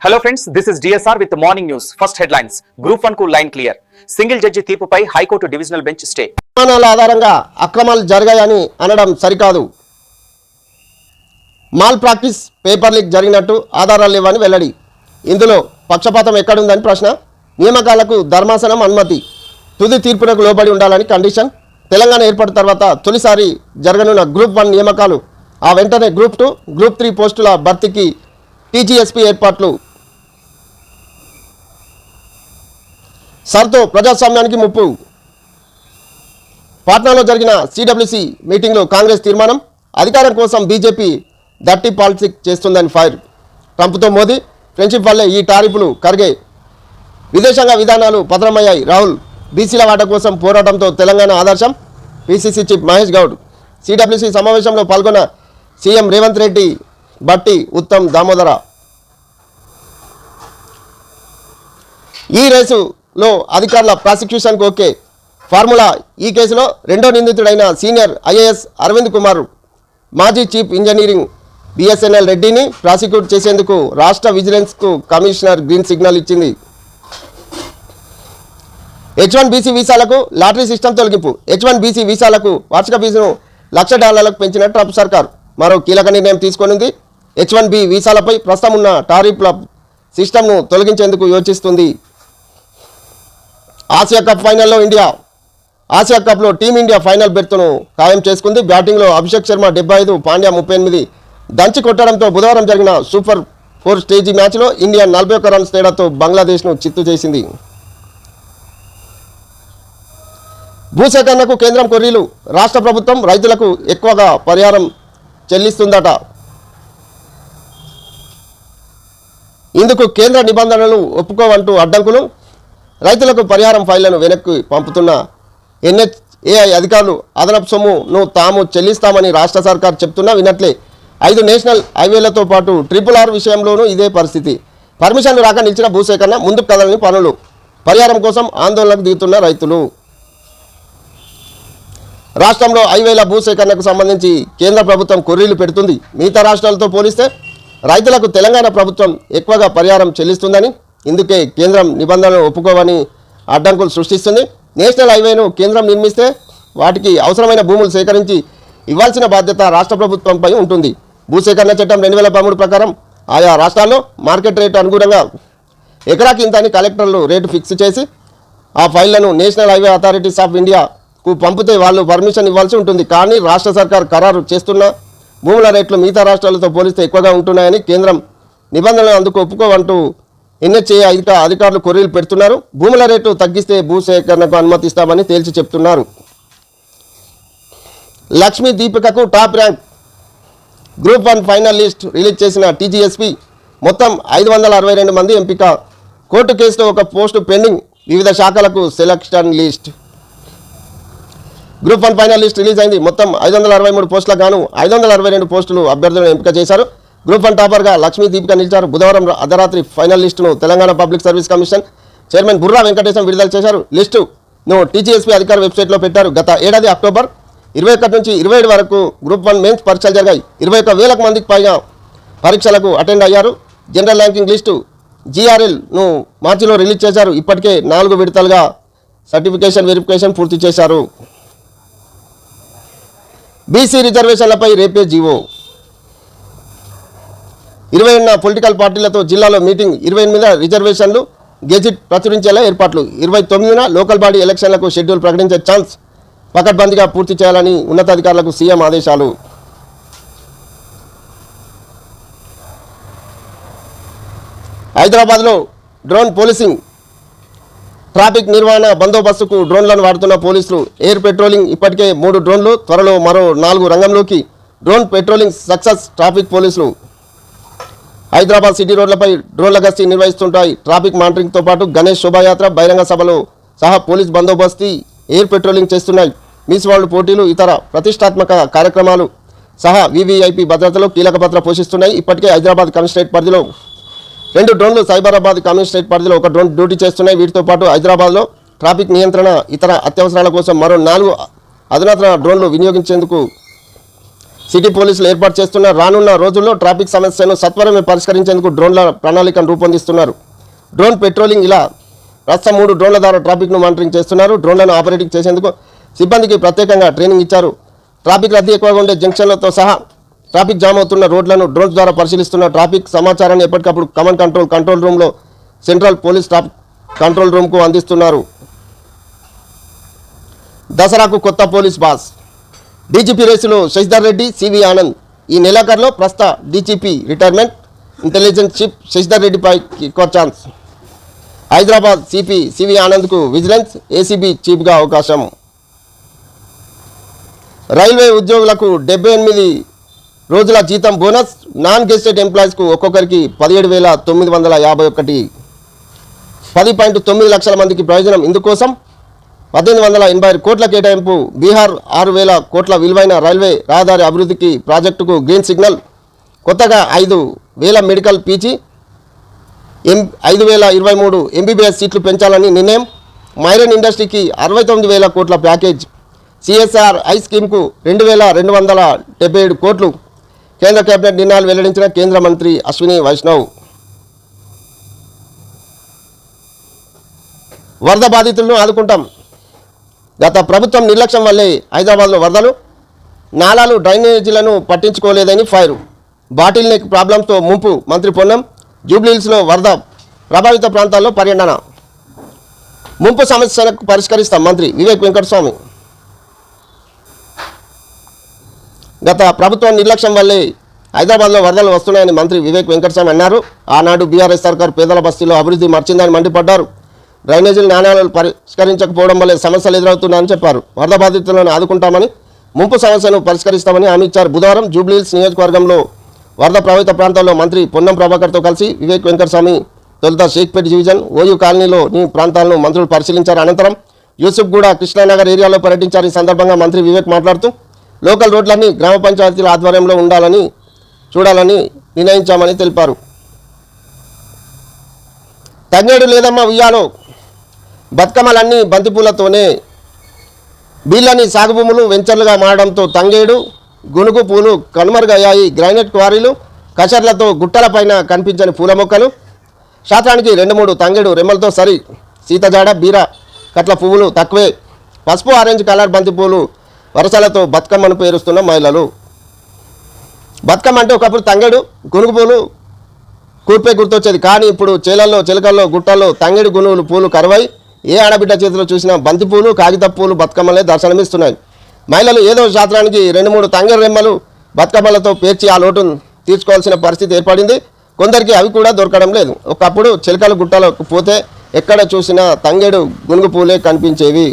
Hello friends this is DSR with morning news first headlines group వన్కు line clear single judge తీర్పుపై high court divisional bench stay. ప్రమాణాల ఆధారంగా అక్రమాలు జరిగాయని అనడం సరికాదు. Mall practice paper leak జరిగినట్టు ఆధారాలు లేవని వెల్లడి. ఇందులో పక్షపాతం ఎక్కడుందని ప్రశ్న. నియామకాలకు ధర్మాసనం అనుమతి. తుది తీర్పునకు లోబడి ఉండాలని కండిషన్ తెలంగాణ ఏర్పడిన తర్వాత తొలిసారి జరగనున్న గ్రూప్ వన్ నియామకాలు. ఆ వెంటనే గ్రూప్ టూ గ్రూప్ త్రీ పోస్టుల భర్తీకి టీజీఎస్పీ ఏర్పాట్లు సర్తో ప్రజాస్వామ్యానికి ముప్పు. పాట్నాలో జరిగిన సిడబ్ల్యూసి మీటింగ్లో కాంగ్రెస్ తీర్మానం అధికారం కోసం బీజేపీ దట్టి పాలిటిక్స్ చేస్తుందని ఫైర్. ట్రంప్తో మోదీ ఫ్రెండ్షిప్ వల్లే ఈ టారిఫ్లు కరిగే విదేశాంగ విధానాలు పతనమయ్యాయి రాహుల్ బీసీల వాట కోసం పోరాటంతో తెలంగాణ ఆదర్శం PCC chief Mahesh Goud. CWC సమావేశంలో పాల్గొన్న సీఎం రేవంత్ రెడ్డి బట్టి ఉత్తమ్ దామోదర. ఈ రేసు లో అధికారుల ప్రాసిక్యూషన్కు ఓకే. ఫార్ములా ఈ కేసులో రెండో నిందితుడైన సీనియర్ ఐఏఎస్ అరవింద్ కుమార్ మాజీ చీఫ్ ఇంజనీరింగ్ బిఎస్ఎన్ఎల్ రెడ్డిని ప్రాసిక్యూట్ చేసేందుకు రాష్ట్ర విజిలెన్స్కు కమిషనర్ గ్రీన్ సిగ్నల్ ఇచ్చింది. హెచ్ వన్ బీసీ వీసాలకు లాటరీ సిస్టమ్ తొలగింపు. హెచ్ వన్ బీసీ వీసాలకు వార్షిక ఫీజును లక్ష డాలర్లకు పెంచిన ట్రంప్ సర్కార్. మరో కీలక నిర్ణయం తీసుకొనింది. హెచ్ వన్ బి వీసాలపై ప్రస్తుతం ఉన్న టారిఫ్ల సిస్టమ్ను తొలగించేందుకు యోచిస్తుంది. ఆసియా కప్ ఫైనల్లో ఇండియా ఆసియా కప్లో టీమిండియా ఫైనల్ బెర్త్ను ఖాయం చేసుకుంది. బ్యాటింగ్లో అభిషేక్ శర్మ డెబ్బై ఐదు పాండ్యా ముప్పై ఎనిమిది. దంచి కొట్టడంతో బుధవారం జరిగిన సూపర్ ఫోర్ స్టేజీ మ్యాచ్లో ఇండియా నలభై ఒక్క రన్స్ తేడాతో బంగ్లాదేశ్ను చిత్తు చేసింది. భూసేకరణకు కేంద్రం కొర్రీలు. రాష్ట్ర ప్రభుత్వం రైతులకు ఎక్కువగా పరిహారం చెల్లిస్తుందట. ఇందుకు కేంద్ర నిబంధనలు ఒప్పుకోవంటూ అడ్డంకులు రైతులకు పరిహారం ఫైళ్ళను వెనక్కి పంపుతున్న ఎన్హెచ్ఏఐ అధికారులు అదనపు సొమ్మును తాము చెల్లిస్తామని రాష్ట్ర సర్కార్ చెప్తున్నా వినట్లే ఐదు నేషనల్ హైవేలతో పాటు ట్రిపుల్ ఆర్ విషయంలోనూ ఇదే పరిస్థితి. పర్మిషన్లు రాక నిలిచిన భూసేకరణ ముందుకు కదలని పనులు పరిహారం కోసం ఆందోళనకు దిగుతున్న రైతులు. రాష్ట్రంలో హైవేల భూసేకరణకు సంబంధించి కేంద్ర ప్రభుత్వం కొర్రీలు పెడుతుంది. మిగతా రాష్ట్రాలతో పోలిస్తే రైతులకు తెలంగాణ ప్రభుత్వం ఎక్కువగా పరిహారం చెల్లిస్తుందని ఇందుకే కేంద్రం నిబంధనలు ఒప్పుకోవని అడ్డంకులు సృష్టిస్తుంది. నేషనల్ హైవేను కేంద్రం నిర్మిస్తే వాటికి అవసరమైన భూములు సేకరించి ఇవ్వాల్సిన బాధ్యత రాష్ట్ర ప్రభుత్వంపై ఉంటుంది. భూసేకరణ చట్టం రెండు వేల పదమూడు ప్రకారం ఆయా రాష్ట్రాల్లో మార్కెట్ రేటు అనుగుణంగా ఎకరాకి ఇంత అని కలెక్టర్లు రేటు ఫిక్స్ చేసి ఆ ఫైళ్ళను నేషనల్ హైవే అథారిటీస్ ఆఫ్ ఇండియాకు పంపితే వాళ్ళు పర్మిషన్ ఇవ్వాల్సి ఉంటుంది. కానీ రాష్ట్ర సర్కార్ ఖరారు చేస్తున్న భూముల రేట్లు మిగతా రాష్ట్రాలతో పోలిస్తే ఎక్కువగా ఉంటున్నాయని కేంద్రం నిబంధనలు అందుకు ఒప్పుకోవంటూ ఎన్హెచ్ఏ అధిక అధికారులు కొర్రీలు పెడుతున్నారు. భూముల రేటు తగ్గిస్తే భూసేకరణకు అనుమతిస్తామని తేల్చి చెప్తున్నారు. Lakshmi దీపికకు top rank. Group one final list release చేసిన టీజీఎస్పీ మొత్తం ఐదు వందల అరవై రెండు మంది ఎంపిక. కోర్టు కేసులో ఒక పోస్టు పెండింగ్. వివిధ శాఖలకు selection list. Group one final list release అయింది. మొత్తం ఐదు వందల అరవై మూడు పోస్టులకు గాను ఐదు వందల అరవై రెండు పోస్టులు అభ్యర్థులను ఎంపిక చేశారు. గ్రూప్ వన్ టాపర్గా లక్ష్మీ దీపిక నిలిచారు. బుధవారం అర్ధరాత్రి final లిస్టును Telangana public service commission chairman Burra Venkatesham విడుదల చేశారు. లిస్టును టీజీఎస్పీ అధికార వెబ్సైట్లో పెట్టారు. గత ఏడాది అక్టోబర్ ఇరవై ఒకటి నుంచి ఇరవై ఏడు వరకు గ్రూప్ వన్ మెయిన్స్ పరీక్షలు జరిగాయి. ఇరవై ఒక్క వేలకు మందికి పైగా పరీక్షలకు అటెండ్ అయ్యారు. జనరల్ ర్యాంకింగ్ లిస్టు జీఆర్ఎల్ను మార్చిలో రిలీజ్ చేశారు. ఇప్పటికే నాలుగు విడతలుగా సర్టిఫికేషన్ వెరిఫికేషన్ పూర్తి చేశారు. బీసీ రిజర్వేషన్లపై రేపే జీవో. ఇరవై ఉన్న పొలిటికల్ పార్టీలతో జిల్లాలో మీటింగ్ ఇరవై ఎనిమిది రిజర్వేషన్లు గెజిట్ ప్రచురించేలా ఏర్పాట్లు. ఇరవై తొమ్మిదిన లోకల్ బాడీ ఎలక్షన్లకు షెడ్యూల్ ప్రకటించే ఛాన్స్ పకడ్బందీగా పూర్తి చేయాలని ఉన్నతాధికారులకు సీఎం ఆదేశాలు. హైదరాబాద్లో డ్రోన్ పోలీసింగ్. ట్రాఫిక్ నిర్వహణ బందోబస్తుకు డ్రోన్లను వాడుతున్న పోలీసులు ఎయిర్ పెట్రోలింగ్ ఇప్పటికే మూడు డ్రోన్లు త్వరలో మరో నాలుగు రంగంలోకి. డ్రోన్ పెట్రోలింగ్ సక్సెస్ ట్రాఫిక్ పోలీసులు హైదరాబాద్ సిటీ రోడ్లపై డ్రోన్ల గస్తీ నిర్వహిస్తుంటాయి. ట్రాఫిక్ మానిటరింగ్తో పాటు గణేష్ శోభాయాత్ర బహిరంగ సభలో సహా పోలీస్ బందోబస్తీ ఎయిర్ పెట్రోలింగ్ చేస్తున్నాయి. మిస్ వరల్డ్ పోటీలు ఇతర ప్రతిష్టాత్మక కార్యక్రమాలు సహా వివిఐపి భద్రతలో కీలక పాత్ర పోషిస్తున్నాయి. ఇప్పటికే హైదరాబాద్ కమిషనరేట్ పరిధిలో రెండు డ్రోన్లు సైబరాబాద్ కమిషనరేట్ పరిధిలో ఒక డ్రోన్ డ్యూటీ చేస్తున్నాయి. వీటితో పాటు హైదరాబాద్లో ట్రాఫిక్ నియంత్రణ ఇతర అత్యవసరాల కోసం మరో నాలుగు అధునాతన డ్రోన్లు వినియోగించేందుకు సిటీ పోలీసులు ఏర్పాటు చేస్తున్న రానున్న రోజుల్లో ట్రాఫిక్ సమస్యను సత్వరమే పరిష్కరించేందుకు డ్రోన్ల ప్రణాళికను రూపొందిస్తున్నారు. డ్రోన్ పెట్రోలింగ్ ఇలా రాష్ట్ర మూడు డ్రోన్ల ద్వారా ట్రాఫిక్ను మానిటరింగ్ చేస్తున్నారు. డ్రోన్లను ఆపరేటింగ్ చేసేందుకు సిబ్బందికి ప్రత్యేకంగా ట్రైనింగ్ ఇచ్చారు. ట్రాఫిక్ రద్దీ ఎక్కువగా ఉండే జంక్షన్లతో సహా ట్రాఫిక్ జామ్ అవుతున్న రోడ్లను డ్రోన్స్ ద్వారా పరిశీలిస్తున్న ట్రాఫిక్ సమాచారాన్ని ఎప్పటికప్పుడు కమాండ్ కంట్రోల్ కంట్రోల్ రూమ్లో సెంట్రల్ పోలీస్ ట్రాఫిక్ కంట్రోల్ రూమ్కు అందిస్తున్నారు. దసరాకు కొత్త పోలీస్ బాస్ డీజీపీ రేసులో శశిధర్ రెడ్డి సివి ఆనంద్. ఈ నెలాఖరులో ప్రస్తుత DGP retirement intelligence chief Shashidhar రెడ్డిపై ఎక్కువ ఛాన్స్. హైదరాబాద్ సిపి సివి ఆనంద్కు విజిలెన్స్ ఏసీబీ చీఫ్గా అవకాశం. రైల్వే ఉద్యోగులకు డెబ్బై ఎనిమిది రోజుల జీతం బోనస్ నాన్ గెస్టెడ్ ఎంప్లాయీస్కు ఒక్కొక్కరికి పదిహేడు వేల తొమ్మిది వందల యాభై ఒకటి. పది పాయింట్ తొమ్మిది లక్షల మందికి ప్రయోజనం ఇందుకోసం పద్దెనిమిది వందల ఎనభై ఆరు కోట్ల కేటాయింపు. బీహార్ ఆరు వేల కోట్ల విలువైన రైల్వే రహదారి అభివృద్ధికి ప్రాజెక్టుకు గ్రీన్ సిగ్నల్. కొత్తగా ఐదు వేల మెడికల్ పీజీ ఎం ఐదు వేల ఇరవై మూడు ఎంబీబీఎస్ సీట్లు పెంచాలని నిర్ణయం. మైరన్ ఇండస్ట్రీకి అరవై తొమ్మిది వేల కోట్ల ప్యాకేజ్. సిఎస్ఆర్ ఐ స్కీమ్కు రెండు వేల రెండు వందల డెబ్బై ఏడు కోట్లు. కేంద్ర కేబినెట్ నిర్ణయాలు వెల్లడించిన కేంద్ర మంత్రి అశ్విని వైష్ణవ్. వరద బాధితులను ఆదుకుంటాం. గత ప్రభుత్వం నిర్లక్ష్యం వల్లే హైదరాబాద్లో వరదలు నాలాలు డ్రైనేజీలను పట్టించుకోలేదని ఫైర్. బాటిల్ నెక్ ప్రాబ్లంతో ముంపు మంత్రి పొన్నం జూబ్లీహిల్స్లో వరద ప్రభావిత ప్రాంతాల్లో పర్యటన. ముంపు సమస్యలకు పరిష్కరిస్తాం మంత్రి వివేక్ వెంకటస్వామి. గత ప్రభుత్వం నిర్లక్ష్యం వల్లే హైదరాబాద్లో వరదలు వస్తున్నాయని మంత్రి వివేక్ వెంకటస్వామి అన్నారు. ఆనాడు బీఆర్ఎస్ సర్కార్ పేదల బస్తీలో అభివృద్ధి మర్చిందని మండిపడ్డారు. డ్రైనేజీల నాణ్యాలను పరిష్కరించకపోవడం వల్లే సమస్యలు ఎదురవుతున్నాయని చెప్పారు. వరద బాధితులను ఆదుకుంటామని ముంపు సమస్యను పరిష్కరిస్తామని హామీ ఇచ్చారు. బుధవారం జూబ్లీహిల్స్ నియోజకవర్గంలో వరద ప్రభావిత ప్రాంతాల్లో మంత్రి పొన్నం ప్రభాకర్తో కలిసి వివేక్ వెంకటస్వామి తొలుత షేక్పేట్ డివిజన్ ఓయూ కాలనీలో నీ ప్రాంతాలను మంత్రులు పరిశీలించారు. అనంతరం యూసుఫ్ కూడా కృష్ణానగర్ ఏరియాలో పర్యటించారు. ఈ సందర్భంగా మంత్రి వివేక్ మాట్లాడుతూ లోకల్ రోడ్లన్నీ గ్రామ పంచాయతీల ఆధ్వర్యంలో ఉండాలని చూడాలని నిర్ణయించామని తెలిపారు. తంగేడు లేదమ్మా ఉయ్యాలో బతుకమ్మలన్నీ బంతిపూలతోనే బీళ్ళని సాగు భూములు వెంచర్లుగా మారడంతో తంగేడు గునుగు పూలు కనుమరుగయ్యాయి. గ్రానైట్ క్వారీలు కచర్లతో గుట్టలపైన కనిపించని పూల మొక్కలు. శాతానికి రెండు మూడు తంగేడు రెమ్మలతో సరి సీతజాడ బీర కట్ల పువ్వులు తక్కువే. పసుపు ఆరెంజ్ కలర్ బంతి పూలు వరసలతో బతుకమ్మను పేరుస్తున్న మహిళలు. బతుకమ్మ అంటే ఒకప్పుడు తంగేడు గునుగు పూలు కూర్పే గుర్తొచ్చేది. కానీ ఇప్పుడు చేలల్లో చిలకల్లో గుట్టల్లో తంగేడు గునుగులు పూలు కరువై ఏ ఆడబిడ్డ చేతిలో చూసినా బంతిపూలు కాగితపూలు కాగిత పూలు బతుకమ్మలే దర్శనమిస్తున్నాయి. మహిళలు ఏదో శాస్త్రానికి రెండు మూడు తంగేడు రెమ్మలు బతుకమ్మలతో పేర్చి ఆ లోటును తీర్చుకోవాల్సిన పరిస్థితి ఏర్పడింది. కొందరికి అవి కూడా దొరకడం లేదు. ఒకప్పుడు చిలకల గుట్టలకు పోతే ఎక్కడ చూసినా తంగేడు గునుగు పూలే కనిపించేవి.